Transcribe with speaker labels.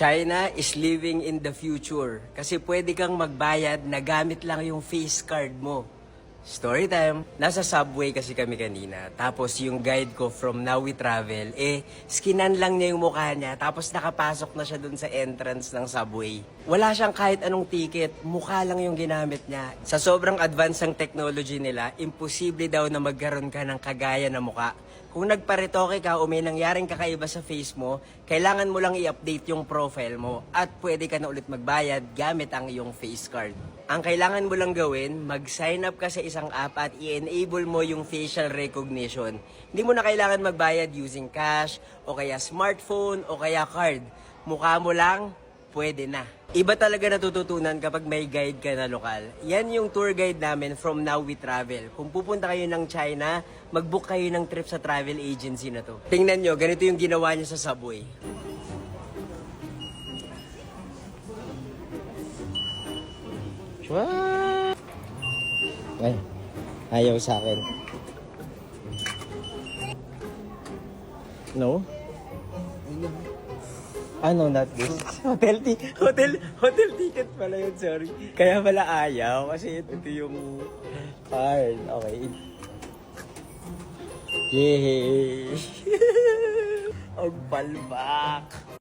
Speaker 1: China is living in the future. Kasi pwede kang magbayad na gamit lang yung face card mo. Story time. Nasa subway kasi kami kanina. Tapos yung guide ko from Now We Travel, eh, skinan lang niya yung mukha niya. Tapos nakapasok na siya dun sa entrance ng subway. Wala siyang kahit anong ticket. Mukha lang yung ginamit niya. Sa sobrang advance ng technology nila, imposible daw na magkaroon ka ng kagaya na mukha. Kung nagparetoke ka o may nangyaring kakaiba sa face mo, kailangan mo lang i-update yung profile mo at pwede ka na ulit magbayad gamit ang iyong face card. Ang kailangan mo lang gawin, mag-sign up ka sa isang app at i-enable mo yung facial recognition. Hindi mo na kailangan magbayad using cash o kaya smartphone o kaya card. Mukha mo lang, pwede na. Iba talaga natututunan kapag may guide ka na lokal. Yan yung tour guide namin from Now We Travel. Kung pupunta kayo ng China, mag-book kayo ng trip sa travel agency na to. Tingnan nyo, ganito yung ginawa niya sa subway. What? Ay, ayaw sa akin. No? Ano, not this? Hotel, ti hotel, hotel ticket pala yun, sorry. Kaya pala ayaw, kasi ito, yung card. Okay. Yay! Ang balbak!